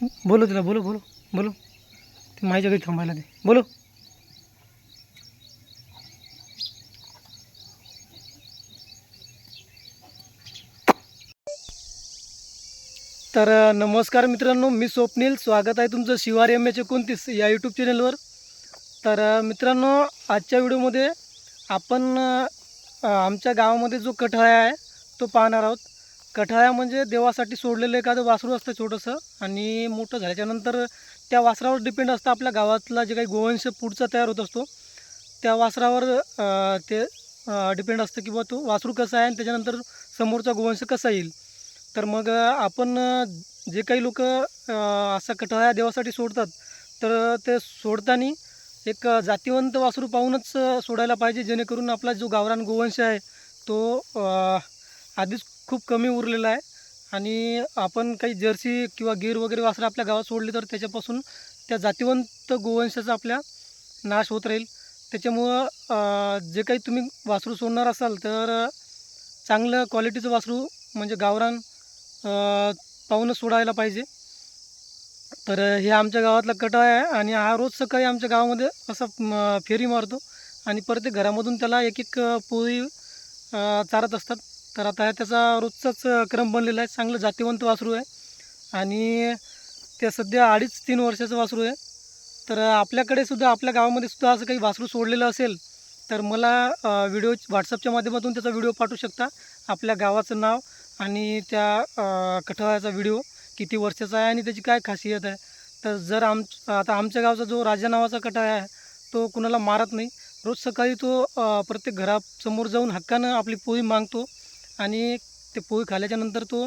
बोलो तिला बोलो बोलो बोलो. ते माझ्या घरी थांबायला दे. बोलो. तर नमस्कार मित्रांनो मी स्वप्नील. स्वागत आहे तुमचं शिवार एम एच एकोणतीस या यूट्यूब चॅनलवर तर मित्रांनो आजच्या व्हिडिओमध्ये आपण आमच्या गावामध्ये जो कठाळा आहे तो पाहणार आहोत. कठाळा म्हणजे देवासाठी सोडलेलं एखादं वासरू असतं छोटंसं आणि मोठं झाल्याच्यानंतर त्या वासरावर डिपेंड असतं आपल्या गावातला जे काही गोवंश पुढचा तयार होत असतो त्या वासरावर ते डिपेंड असतं की बुवा तो वासरू कसा आहे आणि त्याच्यानंतर समोरचा गोवंश कसा येईल. तर मग आपण जे काही लोक असा कटाळा देवासाठी सोडतात तर ते सोडताना एक जातीवंत वासरू पाहूनच सोडायला पाहिजे जेणेकरून आपला जो गावरान गोवंश आहे तो आधीच खूप कमी उरलेला आहे. आणि आपण काही जर्सी किंवा गिर वगैरे वासरं आपल्या गावात सोडली तर त्याच्यापासून त्या जातीवंत गोवंशाचा आपल्या नाश होत राहील. त्याच्यामुळं जे काही तुम्ही वासरू सोडणार असाल तर चांगलं क्वालिटीचं वासरू म्हणजे गावरान पाहूनच सोडायला पाहिजे. तर हे आमच्या गावातला कटा आहे आणि हा रोज सकाळी आमच्या गावामध्ये असा फेरी मारतो आणि परत घरामधून त्याला एक एक पोळी चारत असतात. तर आता त्याचा रोजचाच क्रम बनलेला आहे. चांगलं जातीवंत वासरू आहे. आणि ते सध्या अडीच तीन वर्षाचं वासरू आहे. तर आपल्याकडे सुद्धा आपल्या गावामध्ये सुद्धा असं काही वासरू सोडलेलं असेल तर मला व्हिडिओ व्हॉट्सअपच्या माध्यमातून त्याचा व्हिडिओ पाठवू शकता. आपल्या गावाचं नाव आणि त्या अ, व्हिडिओ किती वर्षाचा आहे आणि त्याची काय खासियत आहे. तर जर आम आता आमच्या गावचा जो राजा नावाचा कटाळा आहे तो कुणाला मारत नाही. रोज सकाळी तो प्रत्येक घरासमोर जाऊन हक्कानं आपली पोळी मागतो. आणि ते पोळी खाल्ल्याच्यानंतर तो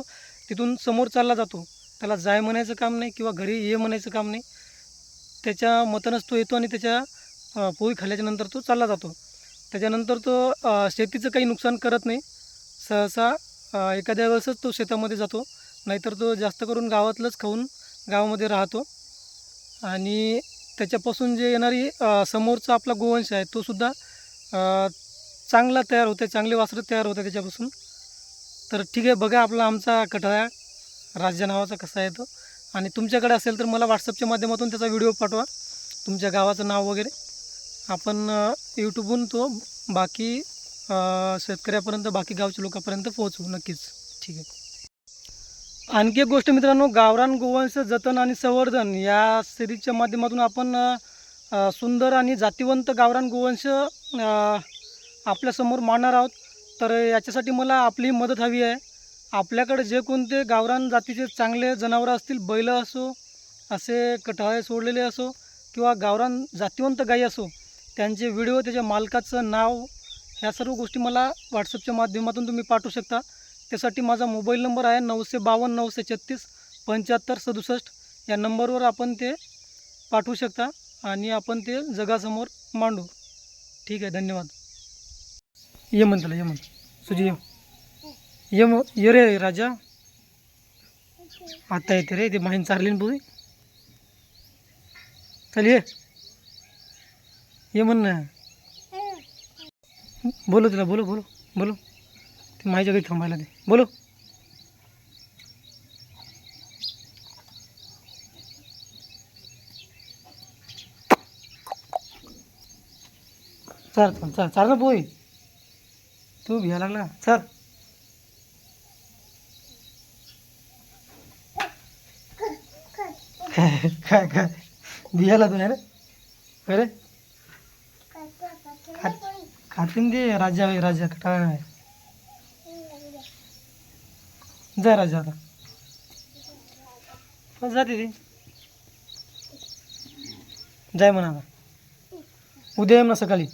तिथून समोर चालला जातो. त्याला जाय म्हणायचं काम नाही किंवा घरी ये म्हणायचं काम नाही. त्याच्या मतानंच तो येतो आणि त्याच्या पोळी खाल्ल्याच्यानंतर तो चालला जातो. त्याच्यानंतर तो शेतीचं काही नुकसान करत नाही. सहसा एखाद्या वेळेसच तो शेतामध्ये जातो. नाहीतर तो जास्त करून गावातलंच खाऊन गावामध्ये राहतो. आणि त्याच्यापासून जे येणारी समोरचा आपला गोवंश आहे तो सुद्धा चांगला तयार होते चांगले वासरं तयार होते त्याच्यापासून. तर ठीक आहे बघा आपला आमचा कटाळा राज्य नावाचा कसा येतो आणि तुमच्याकडे असेल तर मला व्हॉट्सअपच्या माध्यमातून त्याचा व्हिडिओ पाठवा. तुमच्या गावाचं नाव वगैरे. आपण यूट्यूबहून तो बाकी शेतकऱ्यापर्यंत बाकी गावच्या लोकांपर्यंत पोहोचवू नक्कीच. ठीक आहे. आणखी एक गोष्ट मित्रांनो गावरान गोवंश जतन आणि संवर्धन या सिरीजच्या माध्यमातून आपण सुंदर आणि जातीवंत गावरान गोवंश आपल्यासमोर मांडणार आहोत. तर याच्यासाठी मला आपली मदत हवी आहे. आपल्याकडे जे कोणते गावरान जातीचे चांगले जनावरं असतील बैल असो असे कटाळे सोडलेले असो किंवा गावरान जातीवंत गाई असो त्यांचे व्हिडिओ त्याच्या मालकाचं नाव ह्या सर्व गोष्टी मला व्हॉट्सअपच्या माध्यमातून तुम्ही पाठवू शकता. त्यासाठी माझा मोबाईल नंबर आहे नऊशे बावन्न नऊशे छत्तीस पंच्याहत्तर सदुसष्ट. या नंबरवर आपण ते पाठवू शकता आणि आपण ते जगासमोर मांडू. ठीक आहे धन्यवाद. ये म्हण त्याला ये म्हण सुजी ये ये मग ये रे राजा. आता येते रे ते माहीन चारली ना बुई चल ये. ये म्हण ना बोलो तिला बोलो बोलो बोलो. ते माझ्या घरी थांबायला दे. बोलो. चार चार चार चाल ना पोई तू घ्या लागला. सर काय काय? काय तू आहे ना खरे खात खातीन दे राजा आहे राजा काय आहे. जा राजा आता. हो, जाते ती जाय म्हणा आता उद्या येम ना सकाळी.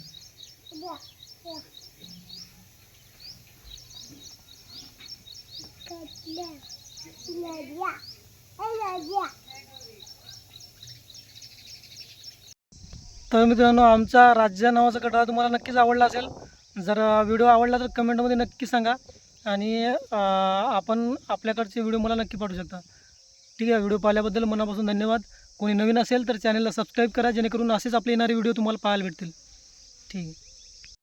तर मित्रांनो आमचा राज्य नावाचा कटाळा तुम्हाला नक्कीच आवडला असेल. जर व्हिडिओ आवडला तर कमेंटमध्ये नक्की सांगा. आणि आपण आपल्याकडचे व्हिडिओ मला नक्की पाठवू शकता. ठीक आहे व्हिडिओ पाहिल्याबद्दल मनापासून धन्यवाद. कोणी नवीन असेल तर चॅनलला सबस्क्राईब करा जेणेकरून असेच आपले येणारे व्हिडिओ तुम्हाला पाहायला भेटतील. ठीक आहे.